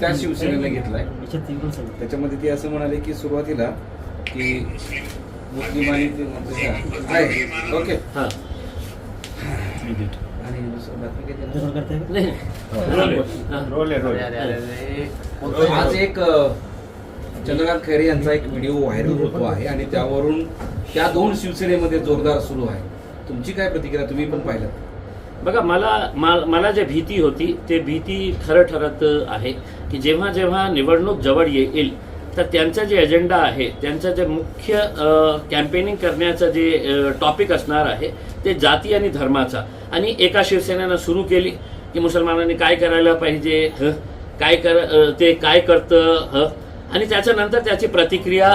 त्या शिवसेनेने घेतलाय. त्याच्यामध्ये ते असं म्हणाले की सुरुवातीला की मुस्लिम आणि ते आहे. ओके. आणि दुसरं बातमी आज एक चंद्रकांत खैरे यांचा एक व्हिडिओ व्हायरल होतो आहे आणि त्यावरून त्या दोन शिवसेनेमध्ये जोरदार सुरू आहे. तुमची काय प्रतिक्रिया? तुम्ही पण पाहिलं. बघा मला मा- मला जे भीती होती ते भीती खरं ठरत आहे की जेव्हा जेव्हा निवडणूक जवळ येईल तर त्यांचा जे एजेंडा आहे त्यांचं जे मुख्य कॅम्पेनिंग करण्याचं जे टॉपिक असणार आहे ते जाती आणि धर्माचा. आणि एका शिवसेनेनं सुरू केली की मुसलमानांनी काय करायला पाहिजे काय कर ते काय करतं ह? आणि त्याच्यानंतर त्याची प्रतिक्रिया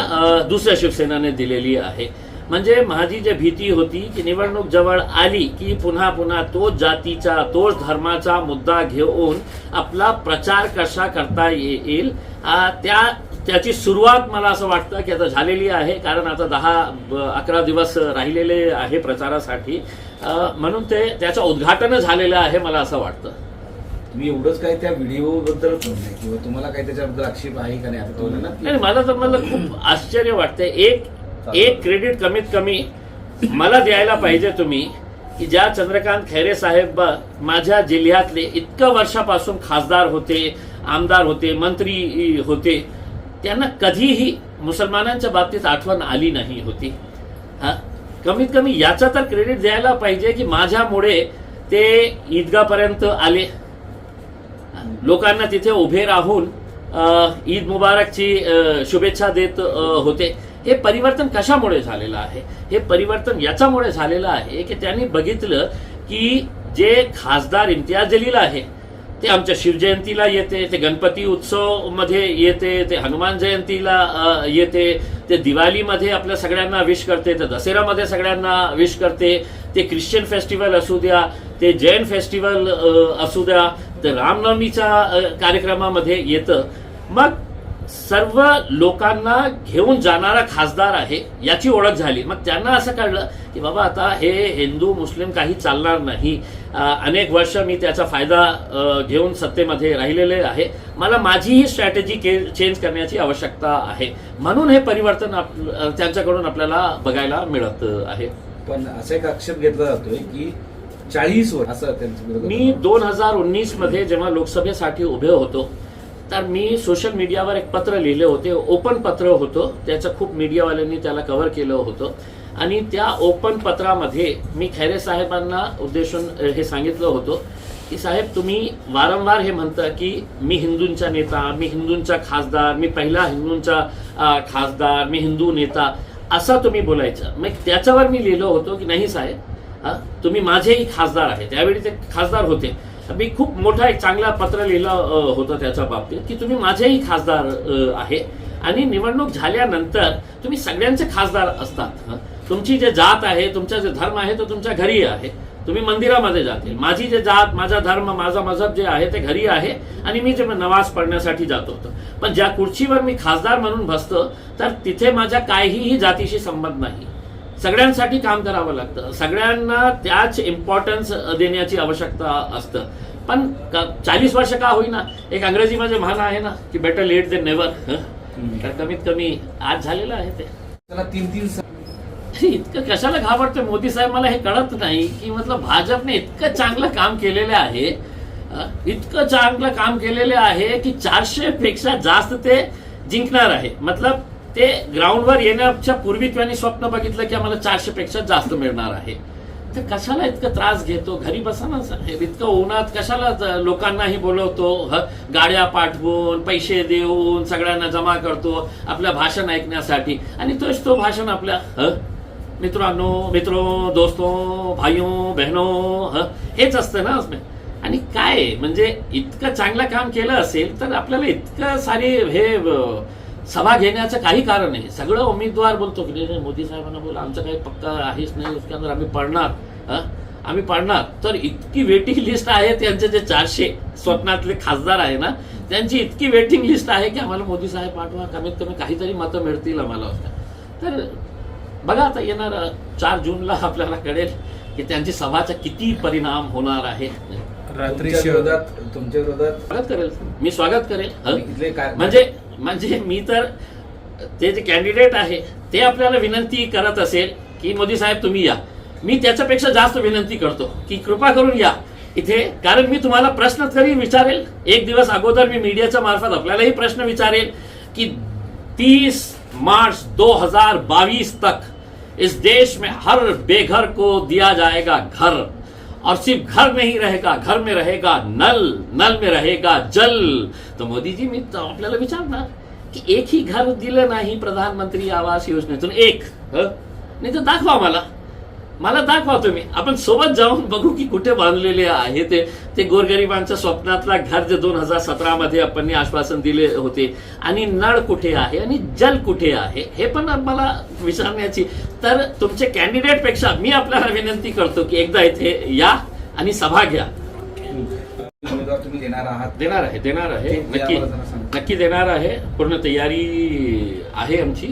दुसऱ्या शिवसेनाने दिलेली आहे. म्हणजे माझी जी भीती होती की निवडणूक जवळ आली की पुन्हा पुन्हा तोच जातीचा तोच धर्माचा मुद्दा घेऊन आपला प्रचार कसा करता येईल त्या त्याची सुरुवात मला असं वाटतं की आता झालेली आहे कारण आता दहा अकरा दिवस राहिलेले आहे प्रचारासाठी. म्हणून ते त्याचं उद्घाटन झालेलं आहे मला असं वाटतं. तुम्ही एवढंच काय त्या व्हिडिओ बद्दल बोलले किंवा तुम्हाला काय त्याच्याबद्दल आक्षेप आहे का नाही? आता तो ना नाही मला तर मला खूप आश्चर्य वाटतंय. एक एक क्रेडिट कमीत कमी मला द्यायला पाहिजे तुम्ही की ज्या चंद्रकांत खैरे साहेब माझ्या जिल्ह्यातले इतकं वर्षापासून खासदार होते आमदार होते मंत्री होते त्यांना कधीही मुसलमानांच्या बाबतीत आठवण आली नाही होती. हा कमीत कमी याचा तर क्रेडिट द्यायला पाहिजे की माझ्यामुळे ते ईदगापर्यंत आले. लोकांना तिथे उभे राहून ईद मुबारकची शुभेच्छा देत होते. हे परिवर्तन कशामुळे झालेलं आहे? हे परिवर्तन याच्यामुळे झालेलं आहे की त्यांनी बघितलं की जे खासदार इम्तियाज जलील आहे ते आमच्या शिवजयंतीला येते ते गणपती उत्सवमध्ये येते ते हनुमान जयंतीला येते ते दिवाळीमध्ये आपल्या सगळ्यांना विश करते ते दसऱ्यामध्ये सगळ्यांना विश करते ते ख्रिश्चन फेस्टिवल असू द्या ते जैन फेस्टिवल असू द्या ते रामनवमीच्या कार्यक्रमामध्ये येतं. मग सर्व लोकांना घेऊन जाणारा खासदार आहे याची ओळख झाली. मग त्यांना असं कळलं की बाबा आता हे हिंदू मुस्लिम काही चालणार नाही. अनेक वर्ष मी त्याचा फायदा घेऊन सत्तेमध्ये राहिलेले आहे. मला माझीही स्ट्रॅटेजी चेंज करण्याची आवश्यकता आहे. म्हणून हे परिवर्तन आप- त्यांच्याकडून आपल्याला बघायला मिळत आहे. पण असा एक आक्षेप घेतला जातोय की चाळीस वर्ष असं मी दोन हजार उन्नीसमध्ये जेव्हा लोकसभेसाठी उभे होतो तर मी सोशल मीडियावर एक पत्र लिहिले होते ओपन पत्र होतं. त्याचं खूप मीडियावाल्यांनी त्याला कव्हर केलं होतं. आणि त्या ओपन पत्रामध्ये मी खैरे साहेबांना उद्देशून हे सांगितलं होतं की साहेब तुम्ही वारंवार हे म्हणता की मी हिंदूंचा नेता मी हिंदूंचा खासदार मी पहिला हिंदूंचा खासदार मी हिंदू नेता असं तुम्ही बोलायचं. मग त्याच्यावर मी लिहिलं होतं की नाही साहेब तुम्ही माझेही खासदार आहे त्यावेळी ते खासदार होते. मी खूप मोठा एक चांगला पत्र लिहिलं होतं त्याच्या बाबतीत की तुम्ही माझेही खासदार आहे. आणि निवडणूक झाल्यानंतर तुम्ही सगळ्यांचे खासदार असतात तुमची जे जात आहे तुमचा जे धर्म आहे तो तुमच्या घरी आहे. तुम्ही मंदिरामध्ये जातील माझी जे जात माझा धर्म माझा मजहब जे आहे ते घरी आहे. आणि मी जे नवाज पडण्यासाठी जात होतो. पण ज्या खुर्चीवर मी खासदार म्हणून बसतो तर तिथे माझ्या काहीही जातीशी संबंध नाही. सगळ्यांसाठी काम करावं लागतं. सगळ्यांना त्याच इम्पॉर्टन्स देण्याची आवश्यकता असतं. पण चाळीस वर्ष का होईना? एक इंग्रजीमध्ये म्हण आहे ना की बेटर लेट दे नेवर तर कमीत कमी आज झालेलं आहे ते. त्याला तीन तीन इतकं कशाला घाबरते मोदी साहेब मला हे कळत नाही की मतलब भाजपने इतकं चांगलं काम केलेलं आहे इतकं चांगलं काम केलेलं आहे की चारशे पेक्षा जास्त ते जिंकणार आहे. मतलब ते ग्राउंडवर येण्याच्या पूर्वी त्यांनी स्वप्न बघितलं की आम्हाला चारशे पेक्षा जास्त मिळणार आहे. तर कशाला इतकं त्रास घेतो? घरी बसा ना साहेब इतकं उन्हात कशाला लोकांनाही बोलवतो? ह गाड्या पाठवून पैसे देऊन सगळ्यांना जमा करतो आपलं भाषण ऐकण्यासाठी. आणि तोच तो भाषण आपल्या ह मित्रांनो मित्रो दोस्तो भाईओ बहनो ह हेच असतं ना आणि काय? म्हणजे इतकं चांगलं काम केलं असेल तर आपल्याला इतकं सारे हे सभा घेण्याचं काही कारण नाही सगळं उमेदवार बोलतो की नाही, मोदी साहेबांना बोला आमचं काही पक्का आहेच नाही उसके अंदर आम्ही पडणार? आम्ही पडणार. तर इतकी वेटिंग लिस्ट आहे त्यांचे जे चारशे स्वप्नातले खासदार आहे ना त्यांची इतकी वेटिंग लिस्ट आहे की आम्हाला मोदी साहेब पाठवा कमीत कमी काहीतरी मतं मिळतील आम्हाला. तर बघा आता येणार चार जूनला आपल्याला कळेल की त्यांची सभाचा किती परिणाम होणार आहे. रात्री तुमच्या विरोधात तुमच्या विरोधात स्वागत करेल. मी स्वागत करेल. म्हणजे म्हणजे मी तर, ते जे कॅन्डिडेट आहे, ते आपल्याला विनंती असेल की मोदी साहेब तुम्ही या. मी त्याच्यापेक्षा जास्त विनंती करतो की कृपा करून या. इथे, कारण मी तुम्हाला प्रश्न तरी विचारेल. एक दिवस अगोदर मी मीडियाच्या मार्फत आपल्यालाही प्रश्न विचारेल की तीस मार्च 2022 तक इस देश में हर बेघर को दिया जाएगा घर. और सिर्फ़ घर नहीं रहेगा, घर में रहेगा नल नल में रहेगा जल. तर मोदीजी मी आपल्याला विचारणार की एकही घर दिलं नाही प्रधानमंत्री आवास योजनेतून एक हं? नाही तर दाखवा मला. मला दाखवा तुम्ही. आपण सोबत जाऊन बघू की कुठे बांधलेले आहे ते. ते गोरगरिबांच्या स्वप्नातला घर जे दोन हजार सतरामध्ये आपण आश्वासन दिले होते. आणि नळ कुठे आहे आणि जल कुठे आहे हे पण मला विचारण्याची. तर तुमचे कॅन्डिडेटपेक्षा मी आपल्याला विनंती करतो की एकदा इथे या आणि सभा घ्या. तुम्ही देणार आहात. देणार आहे देणार आहे. नक्की. नक्की देणार आहे. पूर्ण तयारी आहे आमची.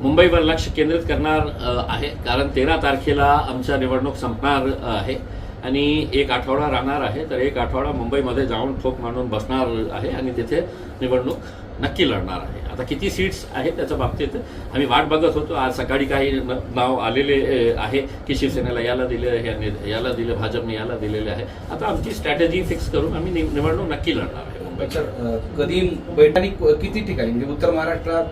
मुंबईवर लक्ष केंद्रित करणार आहे. कारण तेरा तारखेला आमच्या निवडणूक संपणार आहे. आणि एक आठवडा राहणार आहे. तर एक आठवडा मुंबईमध्ये जाऊन ठोक मांडून बसणार आहे आणि तिथे निवडणूक नक्की लढणार आहे. आता किती सीट्स आहेत त्याच्या बाबतीत? आम्ही वाट बघत होतो. आज सकाळी काही न- नाव आलेले आहे की शिवसेनेला याला दिले याने याला दिले भाजपने याला दिलेले आहे. आता आमची स्ट्रॅटेजी फिक्स करून आम्ही नि- निवडणूक नक्की लढणार आहे मुंबईत कधी बैठणी किती ठिकाणी? म्हणजे उत्तर महाराष्ट्रात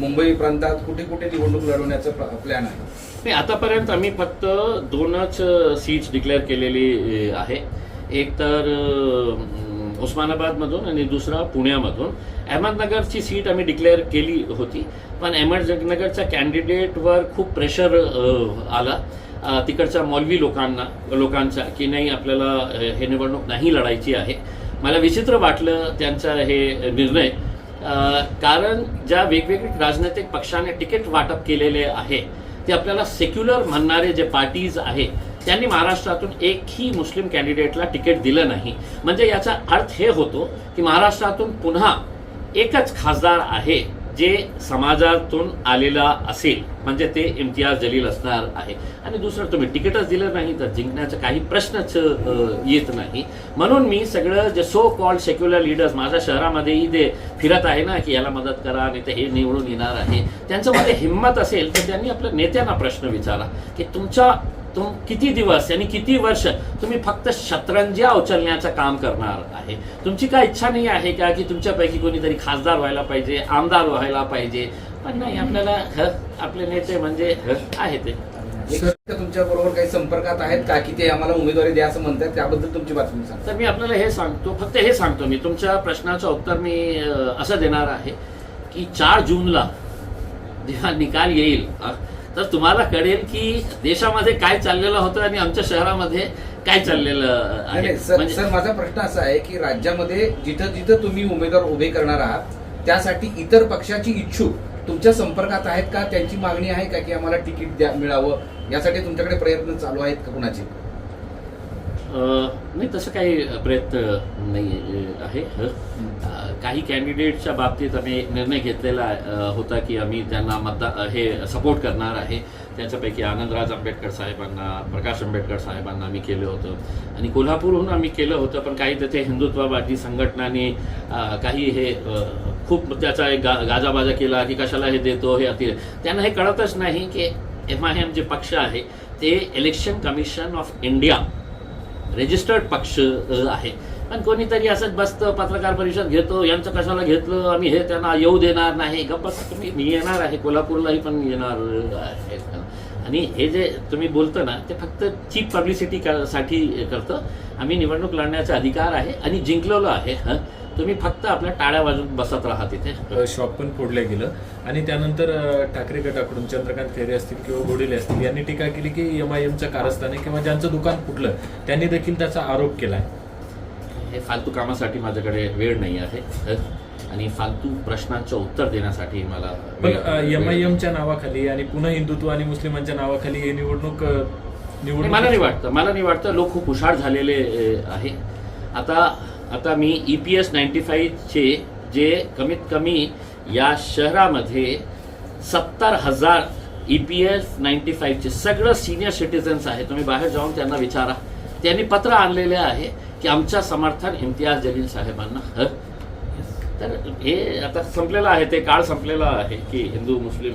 मुंबई प्रांतात कुठे कुठे निवडणूक लढवण्याचा प्लॅन आहे? नाही आतापर्यंत आम्ही फक्त दोनच सीट्स डिक्लेअर केलेली आहे. एक तर उस्मानाबादमधून आणि दुसरा पुण्यामधून. अहमदनगरची सीट आम्ही डिक्लेअर केली होती पण अहमदनगरच्या कॅन्डिडेटवर खूप प्रेशर आला. तिकडच्या मौलवी लोकांना लोकांचा की नाही आपल्याला हे निवडणूक नाही लढायची आहे. मला विचित्र वाटलं त्यांचा हे निर्णय. कारण ज्या वेगवेगळ्या राजनैतिक पक्षाने तिकीट वाटप केलेले आहे ते आपल्याला सेक्युलर म्हणणारे जे पार्टीज आहे त्यांनी महाराष्ट्रातून एकही मुस्लिम कॅन्डिडेटला तिकीट दिलं नाही. म्हणजे याचा अर्थ हे होतो की महाराष्ट्रातून पुन्हा एकच खासदार आहे जे समाजातून आलेला असेल. म्हणजे ते इम्तियाज जलील असणार आहे. आणि दुसरं तुम्ही तिकीटच दिलं नाही तर जिंकण्याचा काही प्रश्नच येत नाही. म्हणून मी सगळं जे सो कॉल्ड सेक्युलर लिडर्स माझ्या शहरामध्येही ते फिरत आहे ना की याला मदत करा आणि ते हे निवडून येणार आहे. त्यांच्यामध्ये हिंमत असेल तर त्यांनी आपल्या नेत्यांना प्रश्न विचारा की तुमच्या तुम किती दिवस आणि किती वर्ष तुम्ही फक्त शतरंज्या उचलण्याचं काम करणार आहे? तुमची काय इच्छा नाही आहे का की तुमच्यापैकी कोणीतरी खासदार व्हायला पाहिजे आमदार व्हायला पाहिजे? पण नाही आपल्याला ह, आपले नेते म्हणजे आहे ते. तुमच्या बरोबर काही संपर्कात आहेत का की ते आम्हाला उमेदवारी द्या असं म्हणतात? त्याबद्दल तुमची बातमी सांगा. तर मी आपल्याला हे सांगतो फक्त हे सांगतो मी. तुमच्या प्रश्नाचं उत्तर मी असं देणार आहे की चार जूनला जेव्हा निकाल येईल तर तुम्हाला कळेल की देशामध्ये काय चाललेलं होतं आणि आमच्या शहरामध्ये काय चाललेलं आहे. सर म्हणजे सर माझा प्रश्न असा आहे की राज्यामध्ये जिथं जिथं तुम्ही उमेदवार उभे करणार आहात त्यासाठी इतर पक्षाची इच्छुक तुमच्या संपर्कात आहेत का? त्यांची मागणी आहे का की आम्हाला तिकीट द्या मिळावं? यासाठी तुमच्याकडे प्रयत्न चालू आहेत का कुणाचे? नाही तसं काही प्रयत्न नाही आहे काही कॅन्डिडेटच्या बाबतीत आम्ही निर्णय घेतलेला होता की आम्ही त्यांना मतदान हे सपोर्ट करणार आहे. त्याच्यापैकी आनंदराज आंबेडकर साहेबांना प्रकाश आंबेडकर साहेबांना आम्ही केलं होतं. आणि कोल्हापूरहून आम्ही केलं होतं पण काही तिथे हिंदुत्ववादी संघटनांनी काही हे खूप त्याचा एक गा गाजाबाजा केला की कशाला हे देतो हे अति त्यांना हे कळतच नाही की एम आय एम जे पक्ष आहे ते election commission of India registered पक्ष आहे. पण कोणीतरी असंच बसतं पत्रकार परिषद घेतो यांचं कशाला घेतलं आम्ही हे त्यांना येऊ देणार नाही. गप्प तुम्ही मी येणार आहे कोल्हापूरलाही पण येणार आहे. आणि हे जे तुम्ही बोलतं ना ते फक्त चीप पब्लिसिटी साठी करतं. आम्ही निवडणूक लढण्याचा अधिकार आहे आणि जिंकलेलो आहे हं. तुम्ही फक्त आपल्या टाळ्या वाजून बसत राहा तिथे. शॉप पण फोडलं गेलं. आणि त्यानंतर ठाकरे गटाकडून चंद्रकांत खैरे असतील किंवा घोडेले असतील यांनी टीका केली की एम आय एमच्या कारस्थाने किंवा ज्यांचं दुकान फुटलं त्यांनी देखील त्याचा आरोप केलाय. हे फालतू कामासाठी माझ्याकडे वेळ नाही आहे. आणि फालतू प्रश्नांचं उत्तर देण्यासाठी मला पण एम आय एमच्या नावाखाली आणि पुन्हा हिंदुत्व आणि मुस्लिमांच्या नावाखाली ही निवडणूक नाही, मला नाही वाटतं. मला नाही वाटतं. लोक खूप हुशार झालेले आहे. आता आता मी ई पी एस नाईन्टी फाईव्हचे जे कमीत कमी या शहरामध्ये सत्तर हजार ई पी एस नाईन्टी फाईव्हचे सगळं सिनियर सिटिझन्स आहे तुम्ही बाहेर जाऊन त्यांना विचारा. त्यांनी पत्र आणलेले आहे की आमच्या समर्थन इम्तियाज जलील साहेबांना. हं? तर हे आता संपलेलं आहे. ते काळ संपलेला आहे की हिंदू मुस्लिम.